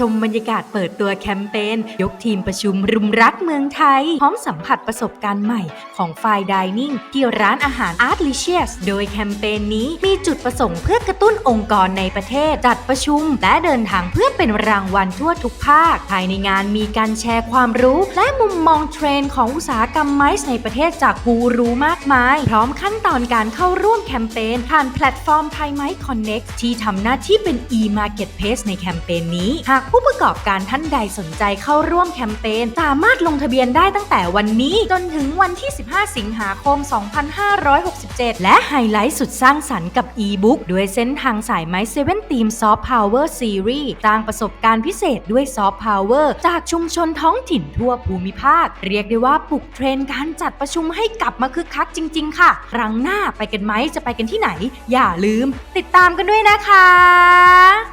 ชมบรรยากาศเปิดตัวแคมเปญยกทีมประชุมรุมรักเมืองไทย พร้อมสัมผัสประสบการณ์ใหม่ของไฟดิเนิ่งที่ร้านอาหาร Art l i c i o u s โดยแคมเปญนี้มีจุดประสงค์เพื่อกระตุ้นองค์กรในประเทศ จัดประชุม และเดินทางเพื่อเป็นรางวัลทั่วทุกภาค ภายในงานมีการแชร์ความรู้ และมุมมองเทรนด์ของอุตสาหกรรมไมซ์ในประเทศจากกูรู้มากมาย พร้อมขั้นตอนการเข้าร่วมแคมเปญผ่านแพลตฟอร์มไทยไมซ์คอนเน็กที่ทำหน้าที่เป็น e-marketplace ในแคมเปญนี้ หากผู้ประกอบการท่านใดสนใจเข้าร่วมแคมเปญสามารถลงทะเบียนได้ตั้งแต่วันนี้ จนถึงวันที่ 15 สิงหาคม 2567 และไฮไลท์สุดสร้างสรรค์กับ e-book ด้วยเส้นทางสายไม้เซเว่นทีมซอฟต์พาวเวอร์ซีรีส์สร้างประสบการณ์พิเศษด้วยซอฟต์พาวเวอร์จากชุมชนท้องถิ่นทั่วภูมิภาค เรียกได้ว่าปลุกเทรนด์การจัดประชุมให้กลับมาคึกคักจริง ๆ ค่ะ ครั้งหน้าไปกันไหมจะไปกันที่ไหน อย่าลืม ติดตามกันด้วยนะคะ